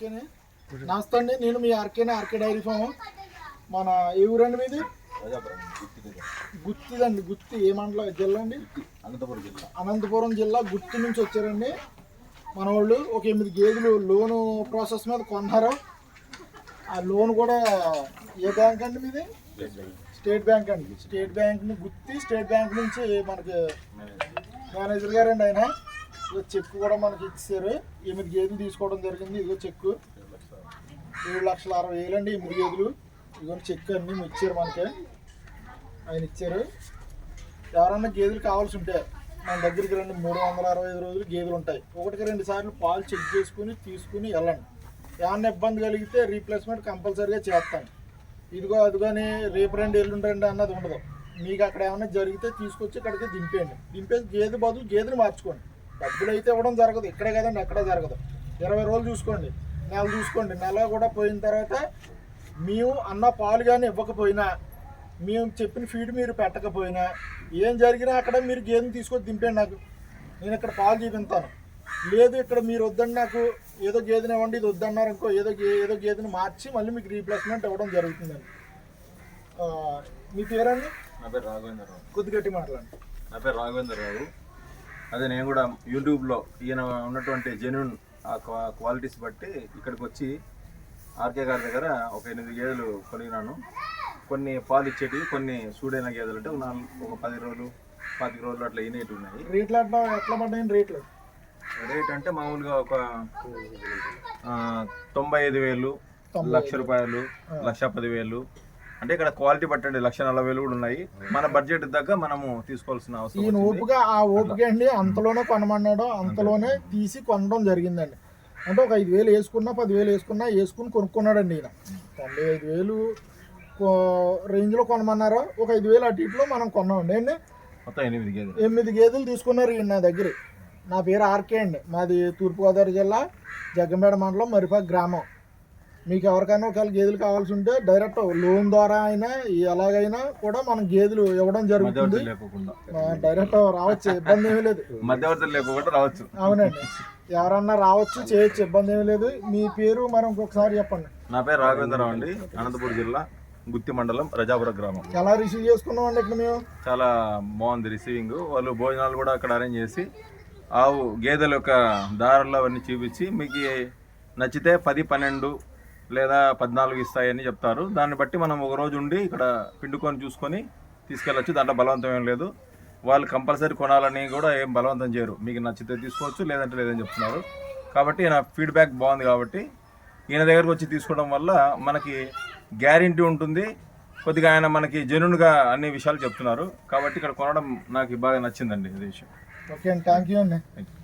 ఆర్కేనే? నమస్తే అండి నేను మీ ఆర్కేనే ఆర్కే డైరీ ఫామ్. మన ఏ ఊరండి మీది? గుత్తిదండి గుత్తి. ఏ మండలం జిల్లా అండి? అనంతపురం జిల్లా అనంతపురం జిల్లా గుత్తి నుంచి వచ్చారండి. మన వాళ్ళు ఒక ఎనిమిది గేదెలు లోను ప్రాసెస్ మీద కొన్నారు. ఆ లోన్ కూడా ఏ బ్యాంక్ అండి మీది? స్టేట్ బ్యాంక్ అండి. State bank Gooty state bank నుంచి మనకి మేనేజర్ గారండి ఆయన. చెక్ కూడా మనకి ఇచ్చారు. ఎనిమిది గేదెలు తీసుకోవడం జరిగింది. ఇదిగో చెక్ ఏడు లక్షల అరవై వేలు అండి ఎనిమిది గేదెలు. ఇదిగో చెక్ అన్ని ఇచ్చారు మనకి. ఆయన ఇచ్చారు. ఎవరన్నా గేదెలు కావాల్సి ఉంటే మన దగ్గరికి రెండు. మూడు వందల అరవై ఐదు రోజులు గేదెలు ఉంటాయి. ఒకటికి రెండు సార్లు పాలు చెక్ చేసుకుని తీసుకుని వెళ్ళండి. ఏమన్నా ఇబ్బంది కలిగితే రీప్లేస్మెంట్ కంపల్సరీగా చేస్తాను. ఇదిగో అదిగోని రేపు రెండు ఎల్లుండి అన్నది ఉండదు. మీకు అక్కడ ఏమైనా జరిగితే తీసుకొచ్చి ఇక్కడికి దింపేయండి. దింపేసి గేదె బదులు గేదెని మార్చుకోండి. డబ్బులు అయితే ఇవ్వడం జరగదు. ఇక్కడే కదండి ఎక్కడే జరగదు. ఇరవై రోజులు చూసుకోండి. నెల చూసుకోండి. నెల కూడా పోయిన తర్వాత మేము అన్న పాలు కానీ ఇవ్వకపోయినా మేము చెప్పిన ఫీడ్ మీరు పెట్టకపోయినా ఏం జరిగినా అక్కడ మీరు గేదెని తీసుకొని దింపండి నాకు. నేను ఇక్కడ పాలు చూపించాను లేదు ఇక్కడ మీరు వద్దండి నాకు ఏదో గేదెని ఇవ్వండి ఇది వద్దన్నారు అనుకో ఏదో ఏదో గేదెని మార్చి మళ్ళీ మీకు రీప్లేస్మెంట్ ఇవ్వడం జరుగుతుందండి. మీ పేరండి? నా పేరు రాఘవేంద్రరావు. కొద్ది గట్టి మాట్లాడండి. నా పేరు రాఘవేంద్రరావు. అదే నేను కూడా యూట్యూబ్లో ఈయన ఉన్నటువంటి జెన్యున్ ఆ క్వా- క్వాలిటీస్ బట్టి ఇక్కడికి వచ్చి ఆర్కే గారి దగ్గర ఒక ఎనిమిది గేదెలు కొనినాను. కొన్ని పాలు ఇచ్చేటివి కొన్ని సూడైన గేదెలు అంటే ఒక నాలుగు ఒక పది రోజులు పాతిక రోజులు అట్లా ఇనేటివి ఉన్నాయి. రేట్లు అట్లా ఎట్లా పడ్డాయండి రేట్లు? రేట్ అంటే మామూలుగా ఒక తొంభై ఐదు వేలు లక్ష రూపాయలు లక్ష పది వేలు అంటే ఇక్కడ క్వాలిటీ పట్టండి లక్ష నలభై వేలు కూడా ఉన్నాయి. మన బడ్జెట్ దగ్గర మనము తీసుకోవాల్సిన అవసరం ఈయన వచ్చింది. ఓపిక ఆ ఓపిక అండి అంతలోనే కొనమన్నాడు అంతలోనే తీసి కొనడం జరిగిందండి. అంటే ఒక ఐదు వేలు వేసుకున్నా పదివేలు వేసుకున్నా వేసుకుని కొనుక్కున్నాడండి ఈయన. తొంభై ఐదు వేలు కో- రేంజ్లో కొనమన్నారు? ఒక ఐదు వేలు అటు ఇటులో మనం కొన్నామండి. అండి మొత్తం ఎనిమిది గేదెలు. ఎనిమిది గేదెలు తీసుకున్నారు ఈయన నా దగ్గర. నా పేరు ఆర్కే అండి. మాది తూర్పుగోదావరి జిల్లా జగ్గంపేట మండలం మరిపాక గ్రామం. మీకు ఎవరికైనా ఒకవేళ గేదెలు కావాల్సి ఉంటే డైరెక్ట్ లోన్ ద్వారా అయినా ఎలాగైనా కూడా మనం గేదెలు ఇవ్వడం జరుగుతుంది. డైరెక్ట్ రావచ్చు ఇబ్బంది ఏమీ లేదు. మధ్యవర్తులు లేకోకుండా రావచ్చు. అవునండి. ఎవరన్నా రావచ్చు చేయొచ్చు ఇబ్బంది ఏమీ లేదు. మీ పేరు మరి ఇంకొకసారి చెప్పండి. నా పేరు రాఘవేంద్రరావు అండి. అనంతపురం జిల్లా గుత్తి మండలం రజాపుర గ్రామం. ఎలా రిసీవ్ చేసుకున్నామండి ఇక్కడ మేము? చాలా బాగుంది రిసీవింగ్ వాళ్ళు భోజనాలు కూడా అక్కడ అరేంజ్ చేసి ఆవు గేదెల యొక్క దారులు అవన్నీ చూపించి మీకు నచ్చితే పది పన్నెండు లేదా పద్నాలుగు ఇస్తాయని చెప్తారు. దాన్ని బట్టి మనం ఒక రోజు ఉండి ఇక్కడ పిండుకొని చూసుకొని తీసుకెళ్ళచ్చు. దాంట్లో బలవంతం ఏం లేదు. వాళ్ళు కంపల్సరీ కొనాలని కూడా ఏం బలవంతం చేయరు. మీకు నచ్చితే తీసుకోవచ్చు లేదంటే లేదని చెప్తున్నారు. కాబట్టి నా ఫీడ్బ్యాక్ బాగుంది కాబట్టి ఈయన దగ్గరకు వచ్చి తీసుకోవడం వల్ల మనకి గ్యారంటీ ఉంటుంది. కొద్దిగా ఆయన మనకి జెన్యున్గా అన్ని విషయాలు చెప్తున్నారు. కాబట్టి ఇక్కడ కొనడం నాకు బాగా నచ్చిందండి ఇది విషయం ఓకే అండి. థ్యాంక్ యూ అండి. Thank you